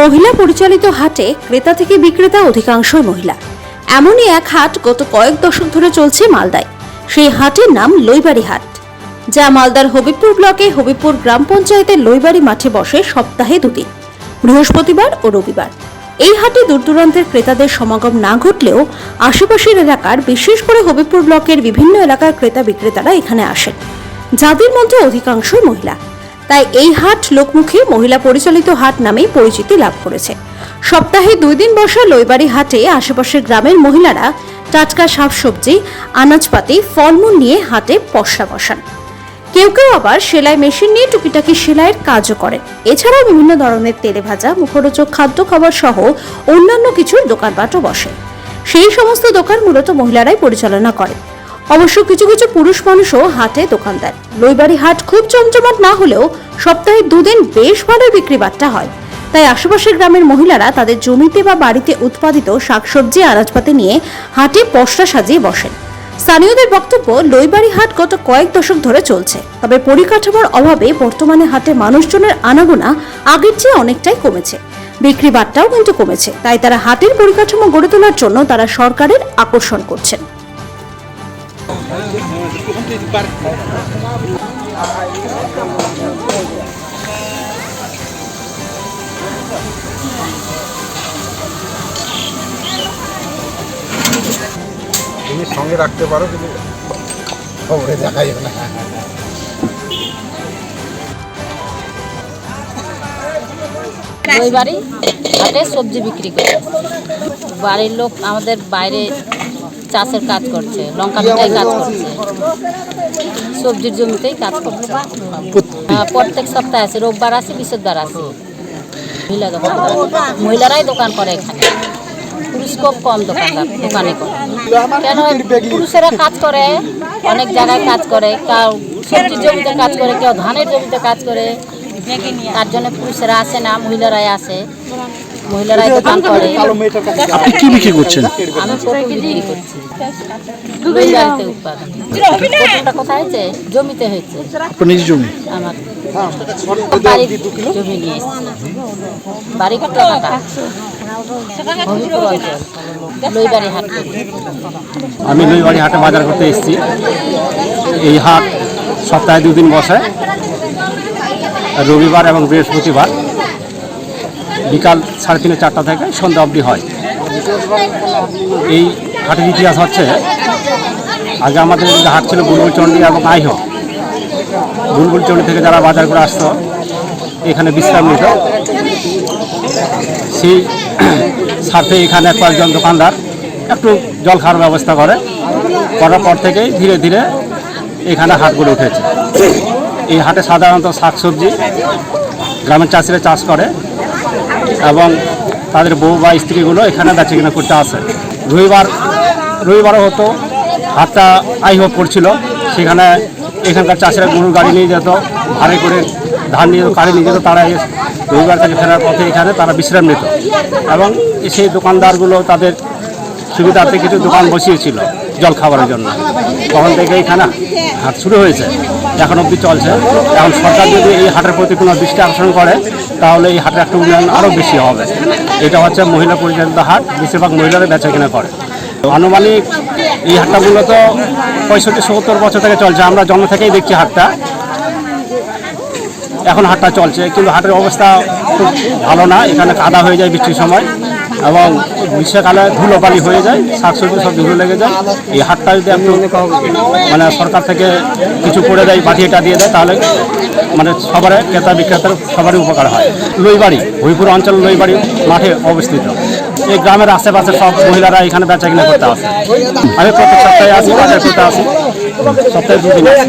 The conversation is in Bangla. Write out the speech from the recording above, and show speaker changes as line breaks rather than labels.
মহিলা পরিচালিত হাটে ক্রেতা থেকে বিক্রেতা অধিকাংশই মহিলা। এমনই এক হাট গত কয়েক দশক ধরে চলছে মালদায়। সেই হাটের নাম লইবাড়ি হাট, যা মালদার হবিবপুর ব্লকে হবিবপুর গ্রাম পঞ্চায়েতের লইবাড়ি মাঠে বসে সপ্তাহে দুদিন বৃহস্পতিবার ও রবিবার। এই হাটে দূর দূরান্তের ক্রেতাদের সমাগম না ঘটলেও আশেপাশের এলাকার, বিশেষ করে হবিবপুর ব্লকের বিভিন্ন এলাকার ক্রেতা বিক্রেতারা এখানে আসেন। যাদের মধ্যে অধিকাংশই মহিলা। তাই এই হাট লোকমুখে মহিলা পরিচালিত হাট নামেই পরিচিতি লাভ করেছে। সপ্তাহে দুই দিন বসা লইবাড়ি হাটে আশেপাশের গ্রামের মহিলারা টাটকা শাকসবজি, আনাজপাতি, ফলমূল নিয়ে হাটে পসরা বসান। কেউ কেউ আবার সেলাই মেশিন নিয়ে টুকিটাকি সেলাইয়ের কাজও করেন। এছাড়াও বিভিন্ন ধরনের তেলে ভাজা, মুখরোচক খাদ্য খাবার সহ অন্যান্য কিছুর দোকানপাটও বসে। সেই সমস্ত দোকান মূলত মহিলারাই পরিচালনা করেন। অবশ্য কিছু কিছু পুরুষ মানুষও হাটে দোকান দেন। লইবাড়ি হাট খুব চমচমাট না হলেও সপ্তাহে দুদিন বেশ ভালো বিক্রি বাট্টা হয়। তাই আশেপাশের গ্রামের মহিলারা তাদের জমিতে বা বাড়িতে উৎপাদিত শাকসবজি, আনাজপাতি নিয়ে হাটে পসরা সাজিয়ে বসেন। স্থানীয়দের বক্তব্য লইবাড়ি হাট গত কয়েক দশক ধরে চলছে। তবে পরিকাঠামোর অভাবে বর্তমানে হাটে মানুষজনের আনাগোনা আগের চেয়ে অনেকটাই কমেছে। বিক্রি বাট্টাও কিন্তু কমেছে। তাই তারা হাটের পরিকাঠামো গড়ে তোলার জন্য তারা সরকারের আকর্ষণ করছেন।
তুমি সঙ্গে রাখতে পারো কিন্তু খবরে দেখাই না।
ওই বাড়ি হাটে সবজি বিক্রি করে। বাড়ির লোক আমাদের বাইরে চাষের কাজ করছে, লঙ্কা মিঠাই কাজ করছে। সবজির জমিতেই কাজ করছে। প্রত্যেক সপ্তাহে আছে রোববার আছে বৃহস্পতিবার আছে মহিলা দোকান মহিলারাই দোকান করে এখানে। পুরুষ খুব কম দোকানদার, দোকানে কেন? পুরুষেরা কাজ করে, অনেক জায়গায় কাজ করে, কেউ সবজির জমিতে কাজ করে, কেউ ধানের জমিতে কাজ করে। তার জন্য পুরুষেরা আসে না, মহিলারাই আসে। মহিলারাই দোকান করে।
আপনি কি বিক্রি করছেন?
আমি পটল বিক্রি করছি। বাড়িতে উৎপাদন। পটলটা কোথায় হয়েছে? জমিতে হয়েছে।
আপনার নিজ জমি?
আমার বাড়ির জমি নিয়ে এসেছি। বাড়ি কোথাকাটা হবিপুর হাট
আমি লইবাড়ি হাটে বাজার করতে এসেছি। এই হাট সপ্তাহে দুদিন বসে। রবিবার এবং বৃহস্পতিবার। বিকাল সাড়ে তিনটে চারটা থেকে সন্ধ্যা অবধি হয়। এই হাটের ইতিহাস হচ্ছে, আগে আমাদের হাট ছিল বুলবুলচন্ডী এবং আইহ। বুলবুলচন্ডী থেকে যারা বাজার করে আসতো, এখানে বিশ্রাম নিত। সেই স্বার্থে এখানে কয়েকজন দোকানদার একটু জল খাওয়ার ব্যবস্থা করে। করার পর থেকেই ধীরে ধীরে এখানে হাট গড়ে উঠেছে। এই হাটে সাধারণত শাকসবজি গ্রামের চাষিরা চাষ করে। এবং তাদের বউ বা স্ত্রীগুলো এখানে বেচে কিনা করতে আসে। রবিবার, রবিবারও হতো, হাটটা আইহোপ পড়ছিল সেখানে এখানকার চাষিরা গরুর গাড়ি নিয়ে যেত ভাড়ে করে ধান নিয়ে যেত কাড়ে নিয়ে যেত, তারা রবিবার থেকে ফেরার পথে এখানে তারা বিশ্রাম নিত। এবং সেই দোকানদারগুলো তাদের সুবিধার্থে কিছু দোকান বসিয়েছিল জল খাবারের জন্য। তখন থেকে এখানে হাট শুরু হয়েছে। এখন অবধি চলছে। এখন সরকার যদি এই হাটের প্রতি কোনো দৃষ্টি আকর্ষণ করে, তাহলে এই হাটের একটা উন্নয়ন আরও বেশি হবে। এটা হচ্ছে মহিলা পরিচালিত হাট, বেশিরভাগ মহিলারা বেচা কিনা করে। আনুমানিক এই হাটটা মূলত পঁয়ষট্টি সত্তর বছর থেকে চলছে। আমরা জন্ম থেকেই দেখছি হাটটা। এখন হাটটা চলছে, কিন্তু হাটের অবস্থা খুব ভালো না। এখানে কাদা হয়ে যায় বৃষ্টির সময়। এবং গ্রীষ্মকালে ধুলোবালি হয়ে যায়, শাকসবজি সব ধুলো লেগে যায়। এই হাটটা যদি একটু মানে সরকার থেকে কিছু করে দেয় পাঠিয়েটা দিয়ে দেয়, তাহলে মানে সবার ক্রেতা বিক্রেতার সবারই উপকার হয়। লইবাড়ি হইপুর অঞ্চল লইবাড়ি মাঠে অবস্থিত। এই গ্রামের আশেপাশে সব মহিলারা এখানে বেচা কিনা করতে আসে। আমি প্রত্যেক সপ্তাহে আসি, বাজার করতে আসি। সপ্তাহে দুদিন আসি।